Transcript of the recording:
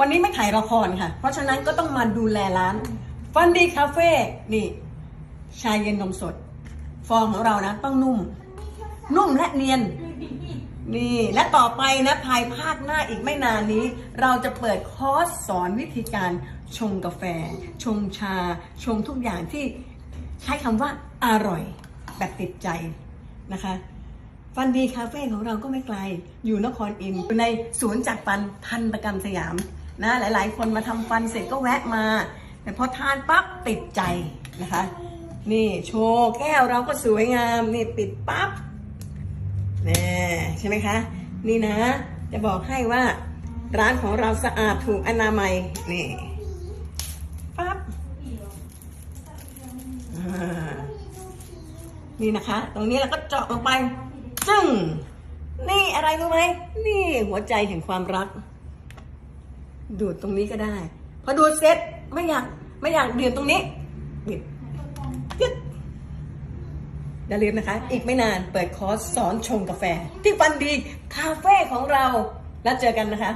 วันนี้ไม่ถ่ายละครค่ะ เพราะฉะนั้นก็ต้องมาดูแลร้าน ฟันดีคาเฟ่นี่ ชาเย็นนมสด ฟองของเรานะ ต้องนุ่ม นุ่มและเนียน นี่ และต่อไปนะภายภาคหน้าอีกไม่นานนี้ เราจะเปิดคอร์สสอนวิธีการชงกาแฟ ชงชา ชงทุกอย่างที่ใช้คำว่าอร่อย แบบติดใจนะคะฟันดีคาเฟ่ของเราก็ไม่ไกล อยู่นครอินทร์อยู่ในศูนย์จัดฟันทันตกรรมสยาม นะหลาย ๆ คนมาทำฟันเสร็จก็แวะมาแต่พอทานปั๊บติดใจนะคะ นี่โชว์แก้วเราก็สวยงามนี่ปิดปั๊บแน่ใช่ไหมคะ นี่นะ จะบอกให้ว่าร้านของเราสะอาดถูกอนามัยนี่ปั๊บนี่นะคะ ตรงนี้เราก็เจาะลงไป จึ้งนี่อะไรรู้ไหมนี่หัวใจแห่งความรัก ดูดตรงนี้ก็ได้ พอดูดเสร็จไม่อยากไม่อยากดื่มตรงนี้บิดยึดอย่าลืมนะคะ อีกไม่นานเปิดคอร์สสอนชงกาแฟ ที่ฟันดีคาเฟ่ของเรา แล้วเจอกันนะคะ